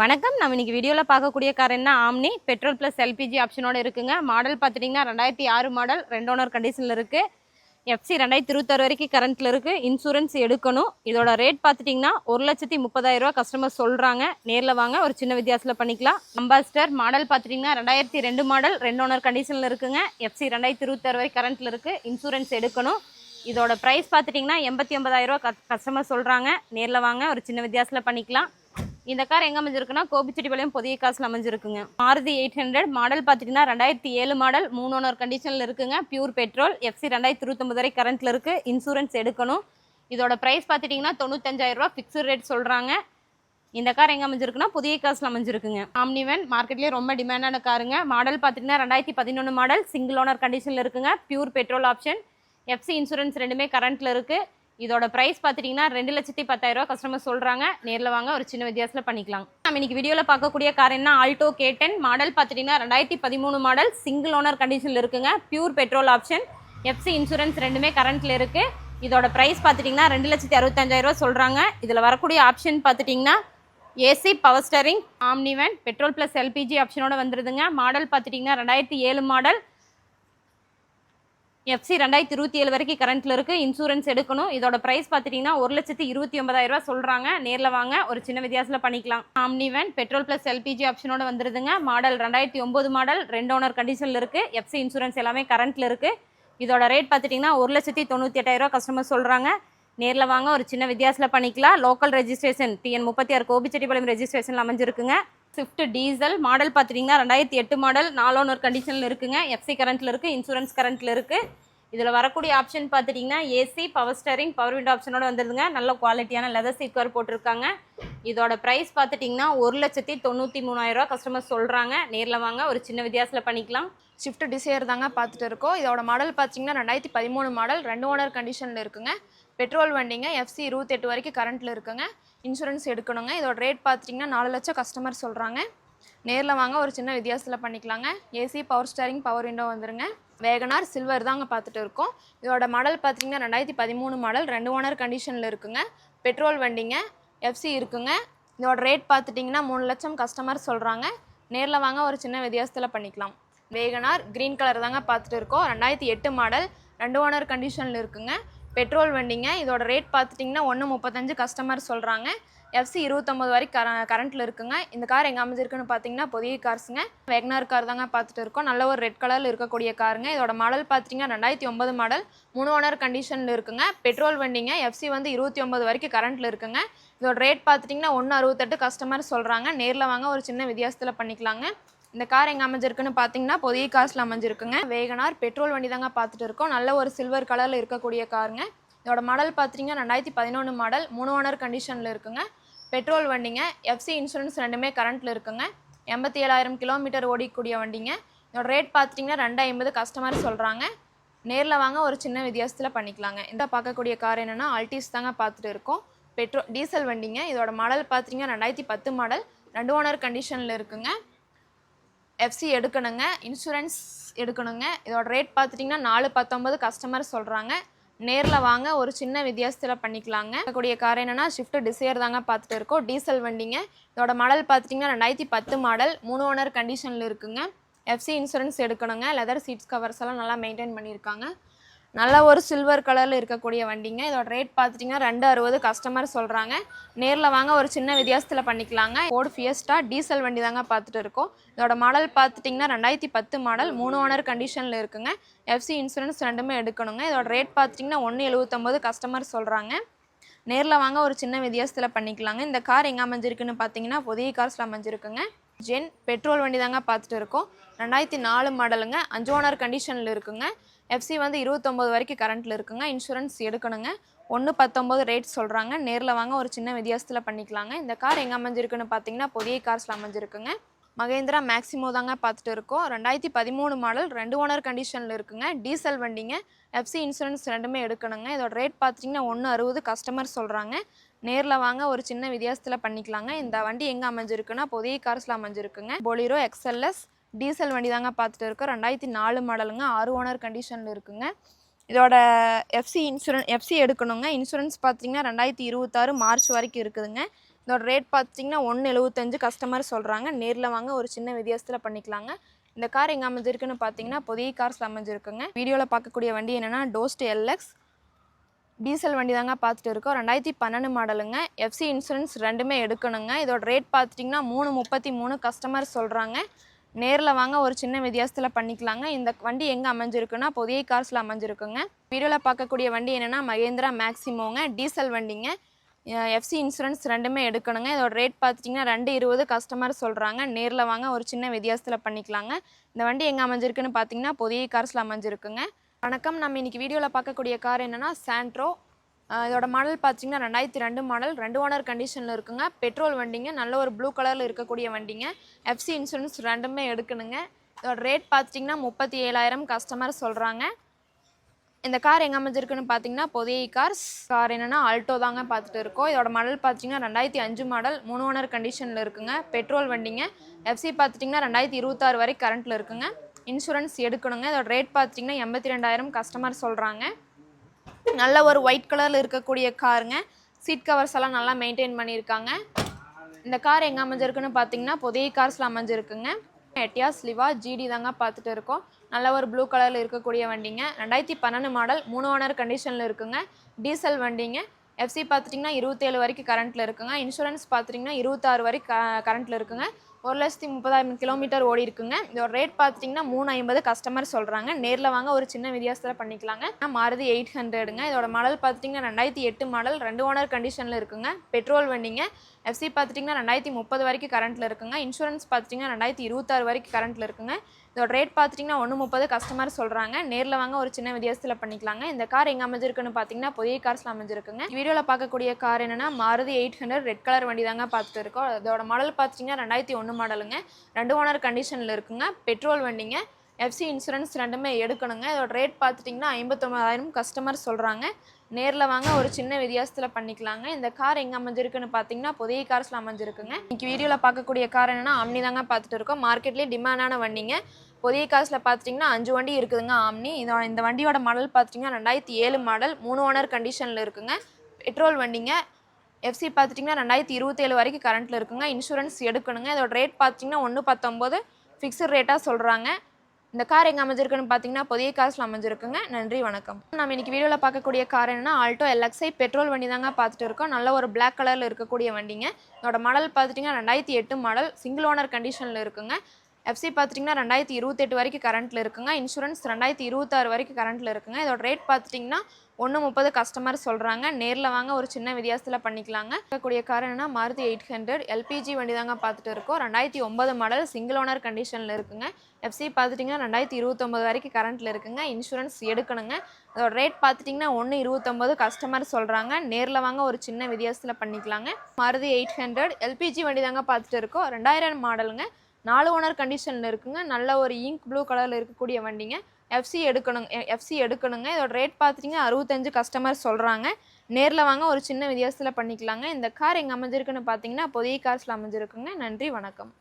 வணக்கம். நம்ம இன்னைக்கு வீடியோவில் பார்க்கக்கூடிய கார் என்ன? ஆம்னி பெட்ரோல் ப்ளஸ் எல்பிஜி ஆப்ஷனோட இருக்குங்க. மாடல் பார்த்துட்டிங்கன்னா ரெண்டாயிரத்தி ஆறு மாடல் ரெண்டு ஓனர் கண்டிஷனில் இருக்குது எஃப்சி ரெண்டாயிரத்தி இருபத்தாறு வரைக்கும் கரண்ட்டில் இருக்குது இன்சூரன்ஸ் எடுக்கணும். இதோட ரேட் பார்த்துட்டிங்கன்னா ஒரு லட்சத்தி முப்பதாயிரரூவா கஸ்டமர் சொல்கிறாங்க நேரில் வாங்க ஒரு சின்ன வித்தியாசத்தில் பண்ணிக்கலாம். அம்பாஸ்டர் மாடல் பார்த்துட்டிங்கன்னா ரெண்டாயிரத்தி ரெண்டு மாடல் ரெண்டு ஓனர் கண்டிஷனில் இருக்குங்க. எஃப்சி ரெண்டாயிரத்தி இருபத்தாறு வரை கரண்ட்டில் இருக்குது இன்சூரன்ஸ் எடுக்கணும். இதோட ப்ரைஸ் பார்த்துட்டிங்கன்னா எண்பத்தி ஒன்பதாயிரரூவா கஸ்டமர் சொல்கிறாங்க நேரில் வாங்க ஒரு சின்ன வித்தியாசத்தில் பண்ணிக்கலாம். இந்த கார் எங்கே அமைஞ்சிருக்குன்னா கோபிச்செட்டிப்பாளையம் புதிய காசில் அமைஞ்சிருக்குங்க. மாருதி எயிட் ஹண்ட்ரட் மாடல் பார்த்துட்டிங்கன்னா ரெண்டாயிரத்தி ஏழு மாடல் மூணு ஓனர் கண்டிஷனில் இருக்குங்க. பியூர் பெட்ரோல் எஃப்சி ரெண்டாயிரத்தி இருபத்தொம்பது வரை கரண்ட்டில் இருக்குது இன்சூரன்ஸ் எடுக்கணும். இதோட ப்ரைஸ் பார்த்துட்டிங்கன்னா தொண்ணூத்தஞ்சாயிரரூவா ஃபிக்ஸ்டு ரேட் சொல்கிறாங்க இந்த கார் எங்கே அமைஞ்சிருக்குன்னா புதிய காசில் அமைஞ்சிருக்குங்க. ஆம்னிவன் மார்க்கெட்லேயே ரொம்ப டிமாண்டான காருங்க. மாடல் பார்த்துட்டிங்கன்னா ரெண்டாயிரத்தி பதினொன்று மாடல் சிங்கிள் ஓனர் கண்டிஷனில் இருக்குங்க. Pure petrol option FC insurance ரெண்டுமே கரண்ட்டில் இருக்குது இதோட ப்ரைஸ் பார்த்துட்டிங்கன்னா ரெண்டு லட்சத்தி பத்தாயிரம் ரூபா கஸ்டமர் சொல்கிறாங்க நேரில் வாங்க ஒரு சின்ன வித்தியாசத்தில் பண்ணிக்கலாம். நம்ம இன்னைக்கு வீடியோவில் பார்க்கக்கூடிய கார் என்ன? ஆல்டோ கே டென் மாடல் பார்த்துட்டிங்கன்னா ரெண்டாயிரத்தி பதிமூணு மாடல் சிங்கிள் ஓனர் கண்டிஷனில் இருக்குங்க. Pure petrol option FC insurance ரெண்டுமே கரண்ட்டில் இருக்குது இதோட ப்ரைஸ் பார்த்துட்டிங்கன்னா ரெண்டு லட்சத்தி அறுபத்தஞ்சாயிரரூவா சொல்கிறாங்க இதில் வரக்கூடிய ஆப்ஷன் பார்த்துட்டிங்கன்னா AC power steering Omni van petrol plus LPG ஆப்ஷனோட வந்துருதுங்க. மாடல் பார்த்துட்டிங்கன்னா ரெண்டாயிரத்தி ஏழு மாடல் எஃப்சி ரெண்டாயிரத்தி இருபத்தி ஏழு வரைக்கும் கரண்ட்டில் இருக்குது இன்சூரன்ஸ் எடுக்கணும். இதோட ப்ரைஸ் பார்த்துட்டிங்கன்னா ஒரு லட்சத்தி இருபத்தி ஒன்பதாயிரரூவா சொல்கிறாங்க நேரில் வாங்க. ஒரு சின்ன வித்தியாசத்தில் பண்ணிக்கலாம். Omni van petrol plus LPG ஆப்ஷனோட வந்துருதுங்க. மாடல் ரெண்டாயிரத்தி ஒம்பது மாடல் ரெண்டு ஓனர் கண்டிஷனில் இருக்குது எஃப்சி இன்சூரன்ஸ் எல்லாமே கரண்ட்டில் இருக்குது இதோட ரேட் பார்த்துட்டிங்கன்னா ஒரு லட்சத்தி தொண்ணூற்றி எட்டாயிரரூவா கஸ்டமர் சொல்கிறாங்க நேரில் வாங்க. ஒரு சின்ன வித்தியாசத்தில் பண்ணிக்கலாம். லோக்கல் ரெஜிஸ்ட்ரேஷன் டிஎன் முப்பத்தி ஆறு கோபிச்செட்டிப்பாளையம் ரெஜிஸ்ட்ரேஷன் அமைஞ்சிருக்குங்க. ஸ்விஃப்ட் டீசல் மாடல் பார்த்துட்டிங்கன்னா ரெண்டாயிரத்தி எட்டு மாடல் நாலு ஓனர் கண்டிஷனில் இருக்குங்க. எஃப்சி கரண்ட்டில் இருக்குது இன்சூரன்ஸ் கரண்ட்டில் இருக்குது இதில் வரக்கூடிய ஆப்ஷன் பார்த்துட்டிங்கன்னா AC power steering power window ஆப்ஷனோட வந்துருதுங்க. நல்ல குவாலிட்டியான லெதர் சீட் கவர் போட்டிருக்காங்க. இதோட ப்ரைஸ் பார்த்துட்டிங்கன்னா ஒரு லட்சத்தி தொண்ணூற்றி மூணாயிரரூவா கஸ்டமர் சொல்கிறாங்க நேரில் வாங்க ஒரு சின்ன வித்தியாசத்தில் பண்ணிக்கலாம். ஷிஃப்ட் டிசைர் தாங்க பார்த்துட்டு இருக்கோம். இதோட மாடல் பார்த்தீங்கன்னா ரெண்டாயிரத்தி பதிமூணு மாடல் ரெண்டு ஓனர் கண்டிஷனில் இருக்குங்க. பெட்ரோல் வண்டிங்க எஃப்சி இருபத்தெட்டு வரைக்கும் கரண்ட்டில் இருக்குங்க. இன்சூரன்ஸ் எடுக்கணுங்க. இதோட ரேட் பார்த்துட்டிங்கன்னா நாலு லட்சம் கஸ்டமர் சொல்கிறாங்க நேரில் வாங்க ஒரு சின்ன வித்தியாசத்தில் பண்ணிக்கலாங்க. AC power steering power window வந்துருங்க. வேகனார் சில்வர் தாங்க பார்த்துட்டு இருக்கோம். இதோட மாடல் பார்த்தீங்கன்னா ரெண்டாயிரத்தி பதிமூணு மாடல் ரெண்டு ஓனர் கண்டிஷனில் இருக்குங்க. பெட்ரோல் வண்டிங்க எஃப்சி இருக்குங்க. இதோட ரேட் பார்த்துட்டிங்கன்னா மூணு லட்சம் கஸ்டமர் சொல்கிறாங்க நேரில் வாங்க ஒரு சின்ன வித்தியாசத்தில் பண்ணிக்கலாம். வேகனார் க்ரீன் கலர் தாங்க பார்த்துட்டு இருக்கோம். ரெண்டாயிரத்தி எட்டு மாடல் ரெண்டு ஓனர் கண்டிஷனில் இருக்குங்க. பெட்ரோல் வண்டிங்க. இதோட ரேட் பார்த்துட்டிங்கன்னா ஒன்று முப்பத்தஞ்சு கஸ்டமர் சொல்கிறாங்க எஃப்சி இருபத்தொம்பது வரைக்கும் கர கரண்ட்டில் இருக்குங்க. இந்த கார் எங்கே அமைஞ்சிருக்குன்னு பார்த்தீங்கன்னா புதிய கார்ஸுங்க. வெக்னார் கார் தாங்க பார்த்துட்டு இருக்கோம். நல்ல ஒரு ரெட் கலரில் இருக்கக்கூடிய காருங்க. இதோட மாடல் பார்த்தீங்கன்னா ரெண்டாயிரத்தி ஒம்பது மாடல் மூணு ஓனர் கண்டிஷனில் இருக்குங்க. பெட்ரோல் வண்டிங்க. எஃப்சி வந்து இருபத்தி ஒம்பது வரைக்கும் கரண்ட்டில் இருக்குங்க. இதோட ரேட் பார்த்துட்டிங்கன்னா ஒன்று அறுபத்தெட்டு கஸ்டமர் சொல்கிறாங்க நேரில் வாங்க ஒரு சின்ன வித்தியாசத்தில் பண்ணிக்கலாங்க. இந்த கார் எங்கே அமைஞ்சிருக்குன்னு பார்த்தீங்கன்னா புதிய காசில் அமைஞ்சிருக்குங்க. வேகனார் பெட்ரோல் வண்டி தாங்க பார்த்துட்டு இருக்கோம். நல்ல ஒரு சில்வர் கலரில் இருக்கக்கூடிய காருங்க. இதோட மாடல் பார்த்தீங்கன்னா ரெண்டாயிரத்தி பதினொன்று மாடல் மூணு ஓனர் கண்டிஷனில் இருக்குங்க. பெட்ரோல் வண்டிங்க எஃப்சி இன்சூரன்ஸ் ரெண்டுமே கரண்ட்டில் இருக்குங்க. எண்பத்தி ஏழாயிரம் கிலோமீட்டர் ஓடிக்கூடிய வண்டிங்க. இதோட ரேட் பார்த்துட்டிங்கன்னா ரெண்டு ஐம்பது கஸ்டமர் சொல்கிறாங்க நேரில் வாங்க ஒரு சின்ன வித்தியாசத்தில் பண்ணிக்கலாங்க. இந்த பார்க்கக்கூடிய கார் என்னென்னா அல்டிஸ் தாங்க பார்த்துட்டு இருக்கோம். பெட்ரோல் டீசல் வண்டிங்க. இதோட மாடல் பார்த்தீங்கன்னா ரெண்டாயிரத்தி பத்து மாடல் ரெண்டு ஓனர் கண்டிஷனில் இருக்குங்க. எஃப்சி எடுக்கணுங்க இன்சூரன்ஸ் எடுக்கணுங்க. இதோட ரேட் பார்த்துட்டிங்கன்னா நாலு பத்தொம்பது கஸ்டமர் சொல்கிறாங்க நேரில் வாங்க ஒரு சின்ன வித்தியாசத்தில் பண்ணிக்கலாங்க. இருக்கக்கூடிய கார் என்னென்னா ஷிஃப்ட் டிசைர் தாங்க பார்த்துட்டு இருக்கோம். டீசல் வண்டிங்க. இதோட மாடல் பார்த்துட்டிங்கன்னா ரெண்டாயிரத்தி பத்து மாடல் மூணு ஓனர் கண்டிஷனில் இருக்குங்க. எஃப்சி இன்சூரன்ஸ் எடுக்கணுங்க. லெதர் சீட்ஸ் கவர்ஸ் எல்லாம் நல்லா மெயின்டைன் பண்ணியிருக்காங்க. நல்ல ஒரு சில்வர் கலரில் இருக்கக்கூடிய வண்டிங்க. இதோட ரேட் பார்த்துட்டிங்கன்னா ரெண்டு அறுபது கஸ்டமர் சொல்கிறாங்க நேரில் வாங்க ஒரு சின்ன வித்தியாசத்தில் பண்ணிக்கலாங்க. ஓடு ஃபியஸ்டா டீசல் வண்டி தாங்க பார்த்துட்டு இருக்கோம். இதோட மாடல் பார்த்துட்டிங்கன்னா ரெண்டாயிரத்தி பத்து மாடல் மூணு ஓனர் கண்டிஷனில் இருக்குங்க. எஃப்சி இன்சூரன்ஸ் ரெண்டுமே எடுக்கணுங்க. இதோட ரேட் பார்த்துட்டிங்கன்னா ஒன்று எழுபத்தொம்போது கஸ்டமர் சொல்கிறாங்க நேரில் வாங்க ஒரு சின்ன வித்தியாசத்தில் பண்ணிக்கலாங்க. இந்த கார் எங்கே அமைஞ்சிருக்குன்னு பார்த்தீங்கன்னா புதிய கார்ஸில் அமைஞ்சிருக்குங்க. ஜென் பெட்ரோல் வண்டி தாங்க பார்த்துட்டு இருக்கோம். ரெண்டாயிரத்தி நாலு மாடலுங்க அஞ்சு ஓனர் கண்டிஷனில் இருக்குங்க. எஃப்சி வந்து இருபத்தொம்போது வரைக்கும் கரண்ட்டில் இருக்குங்க. இன்சூரன்ஸ் எடுக்கணுங்க. ஒன்று பத்தொம்போது ரேட் சொல்கிறாங்க நேரில் வாங்க ஒரு சின்ன வித்தியாசத்தில் பண்ணிக்கலாங்க. இந்த கார் எங்கே அமைஞ்சிருக்குன்னு பார்த்தீங்கன்னா புதிய கார்ஸில் அமைஞ்சிருக்குங்க. மகேந்திரா மேக்ஸிமோ தாங்க பார்த்துட்டு இருக்கோம். ரெண்டாயிரத்தி பதிமூணு மாடல் ரெண்டு ஓனர் கண்டிஷனில் இருக்குங்க. டீசல் வண்டிங்க. எஃப்சி இன்சூரன்ஸ் ரெண்டுமே எடுக்கணுங்க. இதோட ரேட் பார்த்தீங்கன்னா ஒன்று அறுபது கஸ்டமர் சொல்கிறாங்க நேரில் வாங்க ஒரு சின்ன வித்தியாசத்தில் பண்ணிக்கலாங்க. இந்த வண்டி எங்கே அமைஞ்சிருக்குன்னா புதிய கார்ஸில் அமைஞ்சிருக்குங்க. பொலிரோ எக்ஸ்எல்எஸ் டீசல் வண்டி தாங்க பார்த்துட்டு இருக்கோம். ரெண்டாயிரத்தி நாலு மாடலுங்க. ஆறு ஓனர் கண்டிஷனில் இருக்குங்க. இதோட எஃப்சி இன்சூரன்ஸ் எஃப்சி எடுக்கணுங்க. இன்சூரன்ஸ் பார்த்தீங்கன்னா ரெண்டாயிரத்தி இருபத்தாறு மார்ச் வரைக்கும் இருக்குதுங்க. இதோட ரேட் பார்த்தீங்கன்னா ஒன்று எழுபத்தஞ்சு கஸ்டமர் சொல்கிறாங்க நேரில் வாங்க ஒரு சின்ன வித்தியாசத்தில் பண்ணிக்கலாங்க. இந்த கார் எங்கே அமைஞ்சிருக்குன்னு பார்த்தீங்கன்னா புதிய கார்ஸில் அமைஞ்சிருக்குங்க. வீடியோவில் பார்க்கக்கூடிய வண்டி என்னென்னா டோஸ்ட் எல்எக்ஸ் டீசல் வண்டி தாங்க பார்த்துட்டு இருக்கோம். ரெண்டாயிரத்தி பன்னெண்டு மாடலுங்க. எஃப்சி இன்சூரன்ஸ் ரெண்டுமே எடுக்கணுங்க. இதோட ரேட் பார்த்துட்டிங்கன்னா மூணு முப்பத்தி மூணு கஸ்டமர் சொல்கிறாங்க நேரில் வாங்க ஒரு சின்ன வித்தியாசத்தில் பண்ணிக்கலாங்க. இந்த வண்டி எங்கே அமைஞ்சிருக்குன்னா புதிய கார்ஸில் அமைஞ்சிருக்குங்க. வீடியோவில் பார்க்கக்கூடிய வண்டி என்னென்னா மகேந்திரா மேக்ஸிமோங்க டீசல் வண்டிங்க. எஃப்சி இன்சூரன்ஸ் ரெண்டுமே எடுக்கணுங்க. இதோட ரேட் பார்த்துட்டிங்கன்னா ரெண்டு இருபது கஸ்டமர் சொல்கிறாங்க நேரில் வாங்க ஒரு சின்ன வித்தியாசத்தில் பண்ணிக்கலாங்க. இந்த வண்டி எங்கே அமைஞ்சிருக்குன்னு பார்த்தீங்கன்னா புதிய கார்ஸில் அமைஞ்சிருக்குங்க. வணக்கம். நம்ம இன்றைக்கி வீடியோவில் பார்க்கக்கூடிய கார் என்னென்னா சாண்ட்ரோ இதோட மாடல் பார்த்தீங்கன்னா ரெண்டாயிரத்தி ரெண்டு மாடல் ரெண்டு ஓனர் கண்டிஷனில் இருக்குங்க. பெட்ரோல் வண்டிங்க. நல்ல ஒரு ப்ளூ கலரில் இருக்கக்கூடிய வண்டிங்க. எஃப்சி இன்சூரன்ஸ் ரெண்டுமே எடுக்கணுங்க. இதோட ரேட் பார்த்துட்டிங்கன்னா முப்பத்தி ஏழாயிரம் கஸ்டமர் சொல்கிறாங்க இந்த கார் எங்கே அமைஞ்சிருக்குன்னு பார்த்தீங்கன்னா புதிய கார்ஸ் கார் என்னென்னா ஆல்டோ தாங்க பார்த்துட்டு இருக்கோம். இதோட மாடல் பார்த்தீங்கன்னா ரெண்டாயிரத்தி அஞ்சு மாடல் மூணு ஓனர் கண்டிஷனில் இருக்குங்க. பெட்ரோல் வண்டிங்க. எஃப்சி பார்த்துட்டிங்கன்னா ரெண்டாயிரத்தி இருபத்தாறு வரை கரண்ட்டில் இருக்குங்க. இன்சூரன்ஸ் எடுக்கணுங்க. இதோட ரேட் பார்த்தீங்கன்னா எண்பத்தி ரெண்டாயிரம் கஸ்டமர் சொல்கிறாங்க நல்ல ஒரு ஒயிட் கலரில் இருக்கக்கூடிய காருங்க சீட் கவர்ஸ் எல்லாம் நல்லா மெயின்டைன் பண்ணியிருக்காங்க. இந்த கார் எங்கே அமைஞ்சிருக்குன்னு பார்த்தீங்கன்னா புதிய கார்ஸில் அமைஞ்சிருக்குங்க. எட்டியா லிவா ஜிடி தாங்க பார்த்துட்டு இருக்கோம். நல்ல ஒரு ப்ளூ கலரில் இருக்கக்கூடிய வண்டிங்க. ரெண்டாயிரத்தி பன்னெண்டு மாடல் மூணு ஓனர் கண்டிஷனில் இருக்குங்க. டீசல் வண்டிங்க. எஃப்சி பார்த்துட்டிங்கன்னா இருபத்தேழு வரைக்கும் கரண்ட்டில் இருக்குங்க. இன்சூரன்ஸ் பார்த்துட்டிங்கன்னா இருபத்தாறு வரைக்கும் க கரண்ட்டில் இருக்குங்க. ஒரு லட்சத்தி முப்பதாயிரம் கிலோமீட்டர் ஓடி இருக்குங்க. இதோட ரேட் பார்த்தீங்கன்னா மூணு ஐம்பது கஸ்டமர் சொல்கிறாங்க நேரில் வாங்க ஒரு சின்ன வித்தியாசத்தில் பண்ணிக்கலாங்க. மாறுதி எயிட் ஹண்ட்ரடுங்க இதோட மாடல் பார்த்துட்டிங்கன்னா ரெண்டாயிரத்தி எட்டு மாடல் ரெண்டு ஓனர் கண்டிஷனில் இருக்குங்க. பெட்ரோல் வண்டிங்க. எஃப்சி பார்த்துட்டிங்கன்னா ரெண்டாயிரத்தி முப்பது வரைக்கும் கரண்ட்டில் இருக்குங்க. இன்சூரன்ஸ் பார்த்துட்டிங்கன்னா ரெண்டாயிரத்தி இருபத்தாறு வரைக்கும் கரண்ட்டில் இருக்குங்க. இதோட ரேட் பார்த்துட்டிங்கன்னா ஒன்று முப்பது கஸ்டமர் சொல்கிறாங்க நேரில் வாங்க ஒரு சின்ன வித்தியாசத்தில் பண்ணிக்கலாங்க. இந்த கார் எங்கே அமைஞ்சிருக்குன்னு பார்த்தீங்கன்னா புதிய கார்ஸில் அமைஞ்சிருக்குங்க. வீடியோவில் பார்க்கக்கூடிய கார் என்னென்னா Maruti eight hundred red colour வண்டி தாங்க பார்த்துட்டு இருக்கோம் அதோட மாடல் பார்த்துட்டிங்கன்னா ரெண்டாயிரத்தி ஒன்று மாடலுங்க ரெண்டு ஓனர் கண்டிஷனில் இருக்குங்க. பெட்ரோல் வண்டிங்க. எஃப்சி இன்சூரன்ஸ் ரெண்டுமே எடுக்கணுங்க. இதோட ரேட் பார்த்துட்டிங்கன்னா ஐம்பத்தொம்பதாயிரம் கஸ்டமர் சொல்கிறாங்க நேரில் வாங்க ஒரு சின்ன வித்தியாசத்தில் பண்ணிக்கலாங்க. இந்த கார் எங்கே அமைஞ்சிருக்குன்னு பார்த்தீங்கன்னா புதிய கார்ஸில் அமைஞ்சிருக்குங்க. இன்னைக்கு வீடியோவில் பார்க்கக்கூடிய கார் என்னென்னா ஆம்னி தாங்க பார்த்துட்டு இருக்கோம். மார்க்கெட்லேயே டிமாண்டான வண்டிங்க. புதிய காசில் பார்த்துட்டிங்கன்னா அஞ்சு வண்டி இருக்குதுங்க ஆம்னி. இதோட இந்த வண்டியோட மாடல் பார்த்துட்டிங்கன்னா ரெண்டாயிரத்தி ஏழு மாடல் மூணு ஓனர் கண்டிஷனில் இருக்குங்க. பெட்ரோல் வண்டிங்க. எஃப்சி பார்த்துட்டிங்கன்னா ரெண்டாயிரத்தி இருபத்தேழு வரைக்கும் கரண்ட்டில் இருக்குங்க. இன்சூரன்ஸ் எடுக்கணுங்க. இதோட ரேட் பார்த்திங்கன்னா ஒன்று பத்தொம்போது ஃபிக்ஸட் ரேட்டாக சொல்கிறாங்க இந்த கார் எங்கே அமைஞ்சிருக்குன்னு பார்த்தீங்கன்னா புதிய காசில் அமைஞ்சிருக்குங்க. நன்றி வணக்கம். நம்ம இன்னைக்கு வீடியோவில் பார்க்கக்கூடிய கார் என்னன்னா ஆல்டோ எல்எக்ஸ்ஐ பெட்ரோல் வண்டி தாங்க பார்த்துட்டு இருக்கோம். நல்ல ஒரு பிளாக் கலரில் இருக்கக்கூடிய வண்டிங்க. இதோட மாடல் பார்த்துட்டிங்கன்னா ரெண்டாயிரத்தி எட்டு மாடல் சிங்கிள் ஓனர் கண்டிஷனில் இருக்குங்க. எஃப்சி பார்த்துட்டிங்கன்னா ரெண்டாயிரத்தி இருபத்தெட்டு வரைக்கும் கரண்ட்டில் இருக்குங்க. இன்சூரன்ஸ் ரெண்டாயிரத்தி இருபத்தாறு வரைக்கும் கரண்ட்டில் இருக்குங்க. இதோட ரேட் பார்த்துட்டிங்கன்னா ஒன்று முப்பது கஸ்டமர் சொல்கிறாங்க நேரில் வாங்க ஒரு சின்ன வித்தியாசத்தில் பண்ணிக்கலாங்க. இருக்கக்கூடிய கார் என்னன்னா மாருதி எயிட் ஹண்ட்ரட் எல்பிஜி வண்டி தாங்க பார்த்துட்டு இருக்கோம். ரெண்டாயிரத்தி ஒம்பது மாடல் சிங்கிள் ஓனர் கண்டிஷனில் இருக்குங்க. எஃப்சி பார்த்துட்டிங்கன்னா ரெண்டாயிரத்தி இருபத்தொம்பது வரைக்கும் கரண்ட்டில் இருக்குங்க. இன்சூரன்ஸ் எடுக்கணுங்க. அதோட ரேட் பார்த்துட்டிங்கன்னா ஒன்று இருபத்தொம்பது கஸ்டமர் சொல்கிறாங்க நேரில் வாங்க ஒரு சின்ன வித்தியாசத்தில் பண்ணிக்கலாங்க. மாருதி எயிட் ஹண்ட்ரட் எல்பிஜி வண்டி தாங்க பார்த்துட்டு இருக்கோம். ரெண்டாயிரம் மாடலுங்க நாலு ஓனர் கண்டிஷனில் இருக்குங்க. நல்ல ஒரு இங்க் ப்ளூ கலரில் இருக்கக்கூடிய வண்டிங்க. எஃப்சி எடுக்கணுங்க எஃப்சி எடுக்கணுங்க. இதோட ரேட் பார்த்துட்டிங்கன்னா அறுபத்தஞ்சு கஸ்டமர் சொல்கிறாங்க நேரில் வாங்க ஒரு சின்ன வித்தியாசத்தில் பண்ணிக்கலாங்க. இந்த கார் எங்கே அமைஞ்சிருக்குன்னு பார்த்தீங்கன்னா புதிய கார்ஸில் அமைஞ்சிருக்குங்க. நன்றி வணக்கம்.